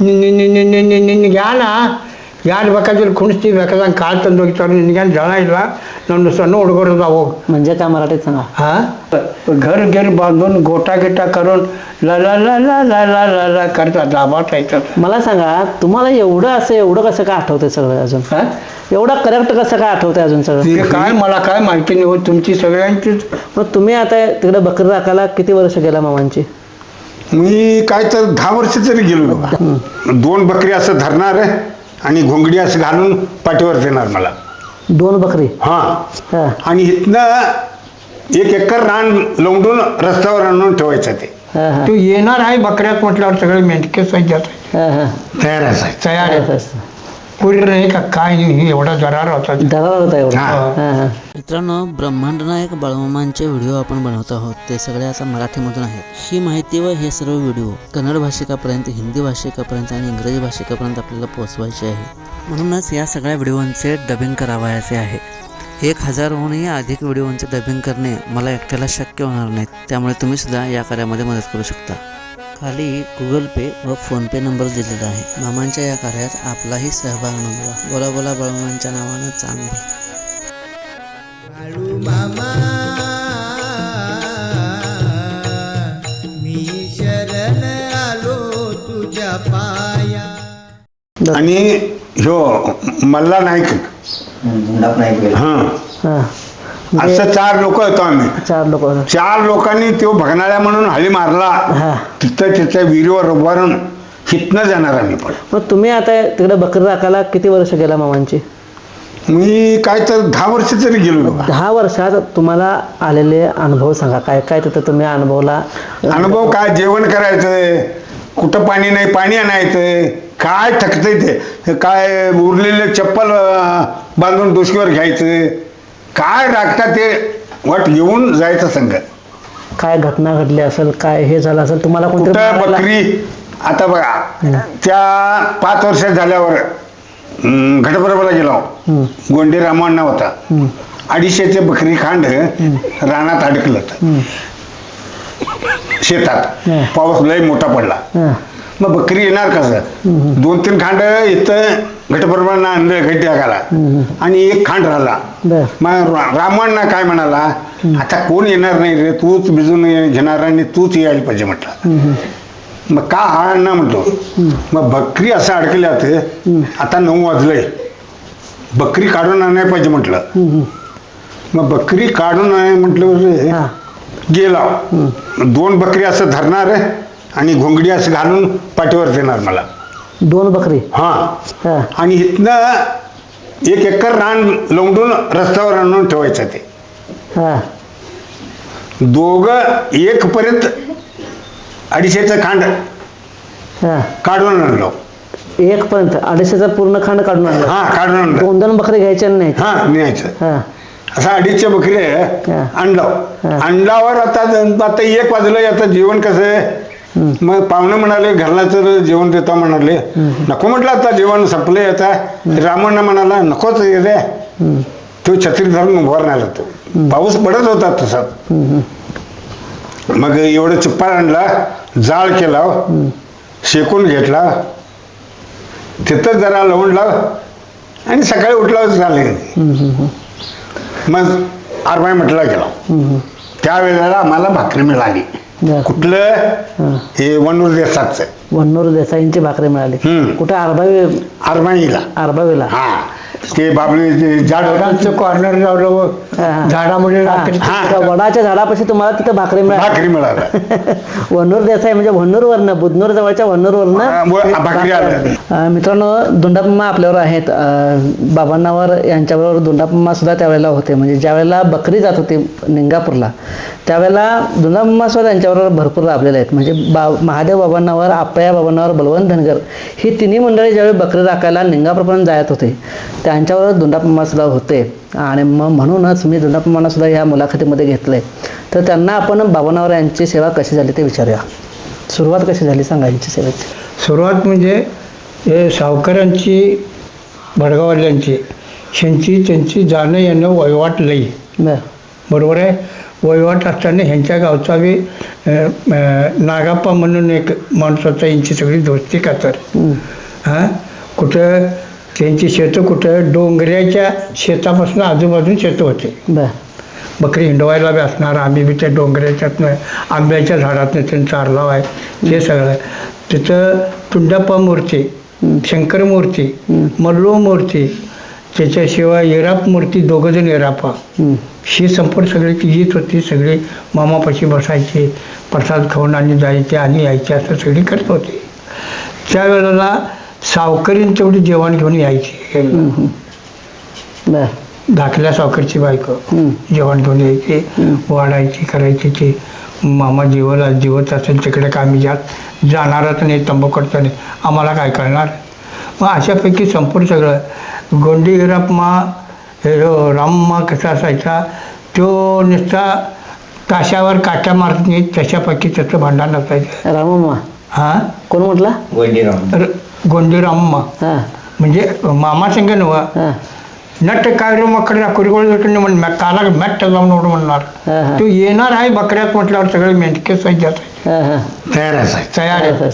ನಿನ್ಗೆ ಯಾರು ಬೇಕಾದ್ರೆ ಕುಣಿಸ್ತಿ ಬೇಕಾದಂಗೆ ಕಾಲು ತಂದು ಹೋಗ್ತಾರೆ ನಿನಗೇನು ಜನ ಇಲ್ಲ ನಮ್ಮ ಸಣ್ಣ ಹುಡುಗರು ಅದಾವ ಹೋಗಿ म्हणजे काय मराठीत सांगा हा घर घर बांधून गोटा गिटा करून ला ला ला ला ला ला ला ला करतात दाबात येतात मला सांगा तुम्हाला एवढं असं एवढं कसं काय आठवतंय सगळं अजून हा? एवढं करेक्ट कसं काय आठवतंय अजून सगळं ते काय मला काय माहिती नाही होत तुमची सगळ्यांचीच मग तुम्ही आता तिकडे बकरी राखायला किती वर्ष गेला मामांची मी काय तर दहा वर्ष तरी गेलो. बघा दोन बकरी असं धरणार आणि घोंगडी असं घालून पाठीवर देणार मला. दोन बकरी? हा. आणि इथनं एक एकर रान लवडून रस्त्यावर आणून ठेवायचं ते. तू येणार आहे बकऱ्यात म्हटल्यावर सगळे मेंढके सज्जात आहे. हा हा. तयार असायचं तयार आहे. पुढे नाही का काय नाही एवढा जरार होता दरार होता एवढा. हा. हा. हा मित्रांनो ब्रह्मांड नायक बाळमामांचे व्हिडिओ आपण बनवत आहोत. ते सगळे आता मराठीमधून आहेत. ही माहिती व हे सर्व व्हिडिओ कन्नड भाषिकापर्यंत हिंदी भाषिकापर्यंत आणि इंग्रजी भाषिकापर्यंत आपल्याला पोहोचवायचे आहे. म्हणूनच या सगळ्या व्हिडिओंचे डबिंग करावायचे आहे. एक हजारहूनही अधिक व्हिडिओंचे डबिंग करणे मला एकट्याला शक्य होणार नाहीत त्यामुळे तुम्ही सुद्धा या कार्यामध्ये मदत करू शकता. खाली गुगल पे व फोनपे नंबर दिलेला आहे. मामांच्या या कार्यात आपलाही सहभाग नोंदवा. बोला बोला बाळमामांच्या नावानं चांगलं. आणि ह्यो मल्ला नाईक. हा. असं चार लोक होतो आम्ही. चार लोक चार लोकांनी तो भगनाळ्या म्हणून हळी मारला. तिथं तिथं विहिरीवर उभारून हितनं जाणार आम्ही पण. मग तुम्ही आता तिकडे बकरी राखायला किती वर्ष गेला मामांची? मी काय तर दहा वर्ष तरी गेलो. दहा वर्षात तुम्हाला आलेले अनुभव सांगा. काय काय तिथं तुम्ही अनुभवला? अनुभव काय? जेवण करायचंय. कुठं पाणी नाही पाणी आणायचंय. काय थकतंय ते? काय उरलेलं चप्पल बांधून डोसकीवर घ्यायचं काय राखतात ते वाट घेऊन जायचं संघ. काय घटना घडली असेल काय हे झालं असेल तुम्हाला कोणतरी कुठं बकरी? आता बघा त्या पाच वर्ष झाल्यावर अं, घटबरोबरला गेलो. गोंडे रामांना होता. अडीचशेचे बकरी खांड रानात अडकलं. होतं. शेतात. हं. पाऊस लय मोठा पडला. मग बकरी येणार कसं? दोन तीन खांड इथं घटप्रमाण आणलं घट टाकाला हम्म. आणि एक खांड राहिला. बर. मग रा- रामांना काय म्हणाला? आता कोण येणार नाही रे? तूच भिजून घेणार आणि तूच यायला पाहिजे म्हटलं. हम्म, मग का हा ना म्हणतो? मग बकरी असं अडकल्या होते आता नऊ वाजलंय. बकरी काढून आणायला पाहिजे म्हटलं. हम्म, मग बकरी काढून आणाय म्हटलं हा. गेला. दोन बकरी असं धरणार आणि घोंगडी असं घालून पाठीवर देणार मला. दोन बकरी. हा. हा. आणि इथनं एक एकर रान लवडून रस्त्यावर आणून ठेवायचं ते. हा. दोघं एक पर्यंत अडीचशेचं खांड हा. काढून आणलो. एक पर्यंत. अडीचशेचा पूर्ण खांड काढून आणला. हा काढून आणलं. दोन दोन बकरी घ्यायच्या नाही हा न्यायचं. हा. असं अडीचशे बकरी हा. आणलं. हा. आणल्यावर आता आता एक वाजलं आता जेवण कसं आहे. मग पाहुणे म्हणाले घरला तर जेवण देता म्हणाले. नको म्हटलं आता जेवण संपले आता. रामण्णा म्हणाला नकोच ये रे. तो छत्री धरून उभार नाही तो पाऊस पडत होता तसा. मग एवढं चिप्पाळ आणला जाळ केला शेकून घेतला. तिथं जरा लावून आणि सकाळी उठला झाले. मग आरबाई म्हटला गेला. त्यावेळेला आम्हाला भाकरी मिळाली. बर. कुठलं? हा. वनूर देसाचं वन्नूर देसाईंची भाकरी मिळाली. हम्म. कुठे? आरबावी आरबाईला. आरबावीला. हा. ते बाबळे झाड झाडांचं कॉर्नर लावलं हा. झाडामुळे रात्री हा. त्या वडाच्या झाडापाशी तुम्हाला तिथं भाकरी मिळाली. भाकरी मिळाला वन्नूर देसाई म्हणजे वन्नूरवरनं बुधनूर जवळच्या हा, व- वन्नूरवरनं भाकरी आल्या. अं, मित्रांनो दुंडापम्मा आपल्यावर आहेत. अं, बाबांनावर यांच्याबरोबर दुंडापम्मा सुद्धा त्यावेळेला होते. म्हणजे ज्यावेळेला बकरी जात होती निंगापूरला त्यावेळेला दुंडापम्मा सुद्धा त्यांच्याबरोबर भरपूर लाभलेले आहेत. म्हणजे बा महादेव बाबांनावर आप्पया बाबांनावर बलवंत धनगर ही तिन्ही मंडळी ज्यावेळी बकरी राखायला निंगापूरपर्यंत जायत होते त्यांच्यावर दुंडापम्मा सुद्धा होते. आणि मग म्हणूनच मी दुंडापम्मांना सुद्धा या मुलाखतीमध्ये घेतलंय. तर त्यांना आपण बाबांनावर यांची सेवा कशी झाली ते विचारूया. सुरुवात कशी झाली सांगा यांची सेवेची. सुरुवात म्हणजे हे सावकारांची भडगाववाल्यांची ह्यांची त्यांची जाणं येणं वहिवाट लई. बरं. बरोबर आहे? वहिवाट असताना ह्यांच्या गावचा बी नागाप्पा म्हणून एक माणूस होता यांची सगळी दोस्ती हम्म. हां? कुठं त्यांची शेतं कुठं? डोंगऱ्याच्या शेतापासून आजूबाजून शेतं होते. बर. बकरी हिंडवायला बी असणार आम्ही बी त्या डोंगराच्यातनं आंब्याच्या झाडातनं त्यांचं चारलाव आहे. ते सगळं. तिथं तुंडप्पा मूर्ती शंकर मूर्ती मल्लू मूर्ती त्याच्याशिवाय येराप मूर्ती दोघंजण येरापा. ही संपूर्ण सगळी ती येत होती. सगळी मामापाशी बसायची प्रसाद खाऊन आणि जायचे आणि यायचे असं सगळी करत होते. त्यावेळेला सावकरीन तेवढी जेवण घेऊन यायची. बर. धाकल्या सावकरची बायको. जेवण घेऊन यायची वाढायची करायची ती. मामा जीवला जीवत असेल तिकडे काय आम्ही जात जाणारच नाही तंबाखूचा नाही. आम्हाला काय करणार मग अशापैकी संपूर्ण सगळं. गोंडी हिरापमा हे राममा कसा असायचा तो नुसता ताशावर काट्या मारत नाही तशापैकी त्याचं भांडण असायचं. रामम्मा हां? कोण म्हटला? गोंडी राममा ಗೊಂದಿರಮ್ಮ म्हणजे मामासंग नव नट कागरे मकडे कुरगोळ म्हण काला मॅट लावून नोड म्हणणार तू येणार आहे बकऱ्यात म्हटल्यावर सगळे मेंढके सज्जात तयार आहे तयार आहे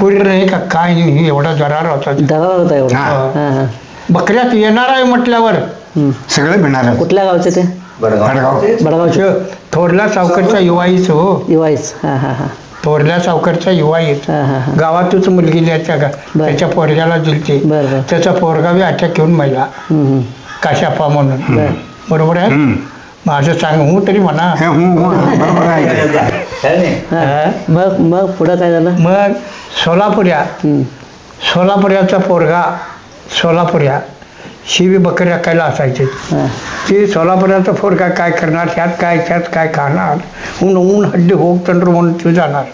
कुरीर नाही का काय एवढा दरार होता दरार होता एवढा बकऱ्यात येणार आहे म्हटल्यावर सगळे मिळणार कुठल्या गावचे ते बडगाव बडगावचे थोरला सावकरचा युवाईच हो युवाईच हा हा हा थोरल्या सावकरचा हां हां हां. गावातच मुलगी त्याच्या गा बर. त्याच्या पोरग्याला दिलते बरं बरं. त्याचा पोरगा बी अटॅक घेऊन मेला हम्म, हम्म. काशाप्पा म्हणून. बर. बरोबर आहे? हम्म. माझं सांग हू तरी म्हणा. हे, हु, हु, बरोबर आहे. हां. मग मग पुढं काय झालं? मग सोलापुऱ्या. हम्म. सोलापुऱ्याचा पोरगा सोलापुऱ्या शिवी बकरी राखायला असायचे. हां. ते सोलापुराचा पोरगा काय करणार ह्यात काय ह्यात काय खाणार? ऊन ऊन हड्डी होक तंत्र म्हणून तू जाणार.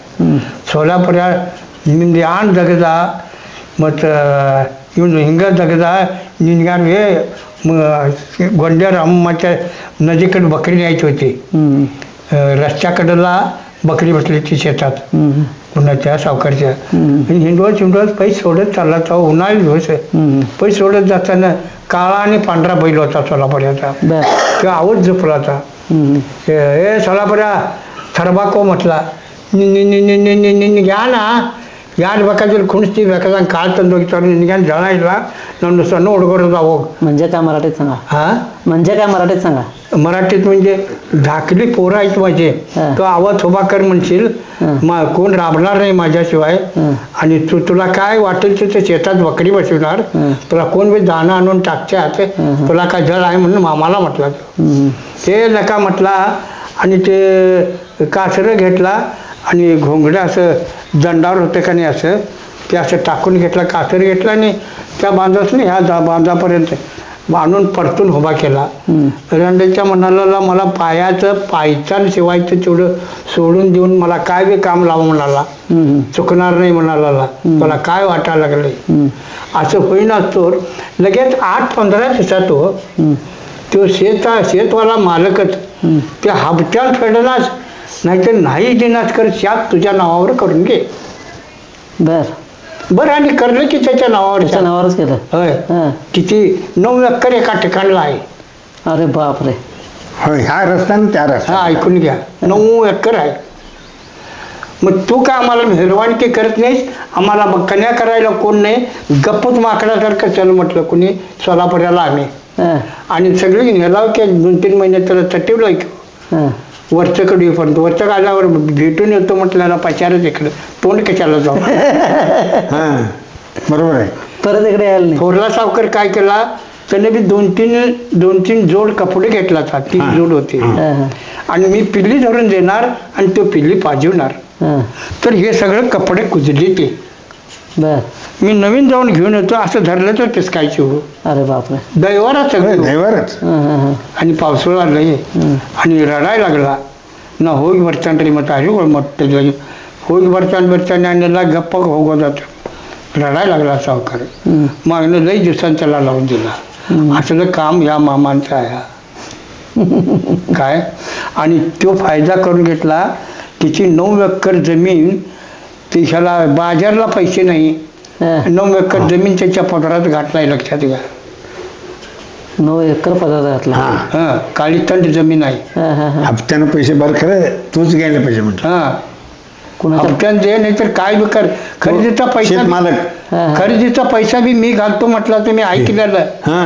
म्हणजे आण जगदा मग इवन हिंग जगदा निनगार हे गोंड्या रामाच्या नदीकडे बकरी न्यायची होती. रस्त्याकडला बकरी बसली ती शेतात. उन्हाच्या सावकारच्या आणि हिंडवत हिंडवत पैसे सोडत चालला तो उन्हाळी दिवस पैसे सोडत जाताना काळा आणि पांढरा बैल होता सोलापुऱ्याचा तो आवड जपला होता ए सोलापुऱ्या थरबाको म्हटला नि घ्या ना ಯಾರು ಬೇಕಾದ್ರೆ ಕುಣಿಸ್ತಿ ಬೇಕಾದಂಗೆ ಕಾಳು ತಂದು ಹೋಗ್ತಾರೆ ನಿನಗೇನು ಜನ ಇಲ್ಲ ನನ್ನ ಸಣ್ಣ ಹುಡುಗರು ಹೋಗಿ म्हणजे काय मराठीत सांगा हां म्हणजे काय मराठीत सांगा मराठीत म्हणजे धाकली पोरं आहेत माझे हा. तो आवाज उभा कर म्हणशील हा. मा कोण राबणार नाही माझ्याशिवाय हा. आणि तू तुला काय वाटेल ते ते शेतात बकरी बसवणार हा. तुला कोण बी दाणं आणून टाकतात हा. तुला काय जळ आहे म्हणून मामाला म्हटला तो. हम्म. ते नका म्हटला आणि ते कासरं घेतला आणि घोंगडं असं दंडावर होतं का नाही असं ते असं टाकून घेतला कासर घेतला आणि त्या बांधाच नाही ह्या जा बांधापर्यंत बांधून परतून उभा केला. रंडेच्या म्हणाला मला पायाचं पायचान शिवायचं तेवढं सोडून देऊन मला काय बी काम लावा म्हणाला. चुकणार नाही म्हणाला मला काय वाटायला लागले. असं होईना तर लगेच आठ पंधरा दिवसात हो. तो शेता शेतवाला मालकच हम्म. ते हप्त्यात फेडलास नाहीतर नाही देणार कर शात तुझ्या नावावर करून घे. बर. बरं आणि करलं की त्याच्या नावावर त्याच्या. नावावरच केलं. होय. हां. किती नऊ एकर एका ठिकाणला आहे. अरे बापरे. होय ह्या रस्त्यानं त्या हा रस्त्या ऐकून घ्या. नऊ एकर आहे. मग तू काय आम्हाला मेहरवानकी करत नाहीस? आम्हाला बकन्या करायला कोण नाही? गप्पच माकडासारखं चल म्हटलं कुणी? सोलापुराला आम्ही. हां. आणि सगळी नेलाव की दोन तीन महिने त्याला चटिवलं की हां. वरचं कडे पण वरचं आल्यावर भेटून येतो म्हटल्याला पचारच इकडं. तोंड कशाला जाऊ? हां. बरोबर आहे. परत इकडे यायला नाही. थोरला सावकर काय केला? त्याने बी दोन तीन दोन तीन जोड कपडे घेतला होता. तीन. जोड होते. हा. हां, हां. आणि मी पिल्ली धरून देणार आणि तो पिल्ली पाजवणार. हां. तर हे सगळं कपडे कुजले ते मी नवीन जाऊन घेऊन येतो असं धरलं तर पिसकायची हो अरे बापरे. दैवारच दैवारच? आणि पावसाळा लय आणि रडाय लागला. ना होई भरचान तरी मग आली मग होई भरचान वरचान आणलेला गप्पा होगो जात. रडाय लागला सावकार मग लई दिवसांनी त्याला लावून दिला. असलं काम या मामांचं आहे. काय? आणि तो फायदा करून घेतला तिची नऊ एकर जमीन ती ह्याला बाजारला पैसे नाही. हां. नऊ एकर जमीन त्याच्या पदरात घातलाय लक्षात घ्या. नऊ एकर पदार्थ घातला हा. हां. काळी थंड जमीन आहे. हा हा हा. हप्त्यानं पैसे भर खरं तूच घ्यायला पाहिजे म्हणतो. हां. हप्त्यानं दे नाही तर काय बी कर. खरेदीचा पैसा शेत मालक. हा, हा. खरेदीचा पैसा बी मी घालतो म्हटलं तर मी ऐकलेलं. हा.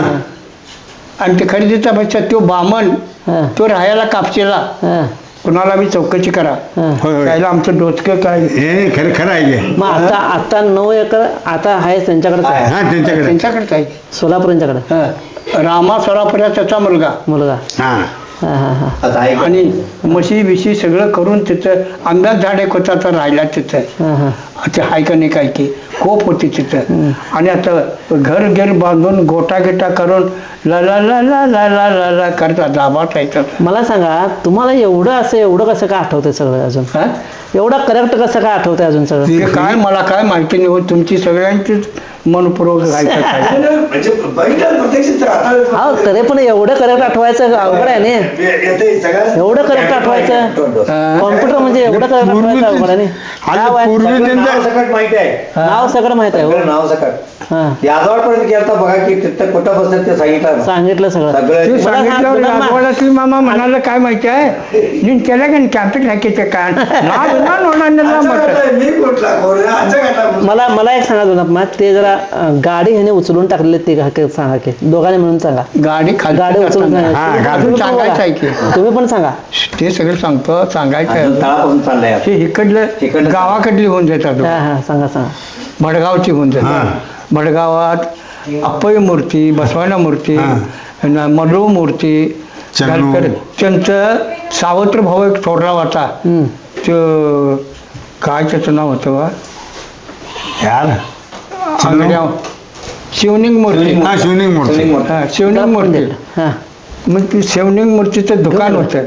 आणि ते खरेदीचा पैसा तो बामण हा. तो राहायला कापशीला. हा. कुणाला बी चौकशी करा. होय होय. त्याला आमचं डोचकं काय? हे खरं खरं आहे हे. मग आता आता नऊ एकर आता आहे त्यांच्याकडे हा त्यांच्याकडे. त्यांच्याकडेच आहे. सोलापूर यांच्याकडे हां. रामा सरापुरा त्याचा मुलगा. मुलगा. हा. हा हा हा. आणि म्हशी बिशी सगळं करून तिथं आंब्यात झाड एक होता तर राहिला तिथं. हा हा. ते हाय का नाही काय की खूप होती तिथं. आणि आता घर घेर बांधून गोटा गिटा करून ला ला ला ला ला ला ला ला करतात दाबात येतात मला सांगा तुम्हाला एवढं असं एवढं कसं काय आठवतंय सगळं अजून? हा? एवढं करेक्ट कसं काय आठवतंय अजून सगळं? ते काय मला काय माहिती नाही होत तुमची सगळ्यांचीच मनपूर्वक ऐकत आहे. म्हणजे बघितलं प्रत्यक्ष तर आता हा तरी पण एवढं करेक्ट आठवायचं अवघड आहे ना? येते सगळं एवढं करेक्ट आठवायचं? हा. कॉम्प्युटर म्हणजे एवढं करेक्ट आठवायचं अवघड आहे ते- ना. काय पूर्वी सगळं नाव सकट माहीत आहे. नाव सकट माहीत आहे हो. नाव सकट हा. यादवाडपर्यंत गेलता बघा की तिथं कुठं बसत ते सांगितलं सांगितलं सगळं. सगळं ते सांगितल्यावर मला- मामा म्हणाला काय माहीत आहे? मी केलं की ಹಾಕಿದ್ದೆ ಕಾಣ್ ನಾವು मला मला एक सांगा दोन मग ते जरा गाडी ह्याने उचलून टाकले ते सांगा की. दोघांनी म्हणून सांगा. गाडी गाडी उचलून तुम्ही पण सांगा. ते सगळं सांगतो सांगायचं गावाकडली होऊन जातात हा हा सांगा सांगा. हा. जातात भडगावात अप्पई मूर्ती बसवायला मूर्ती हा. न- मूर्ती चन्नू. त्यांचं सावत्र भाऊ एक थोरला होता. हम्म. तो काय त्याचं नाव होतं बा? यार शिवलिंग मूर्ती हा शिवलिंग मूर्ती. शिवलिंग मूर्ती. हा शिवलिंग मूर्ती. हा मग ती शिवलिंग मूर्तीचं दुकान होतं.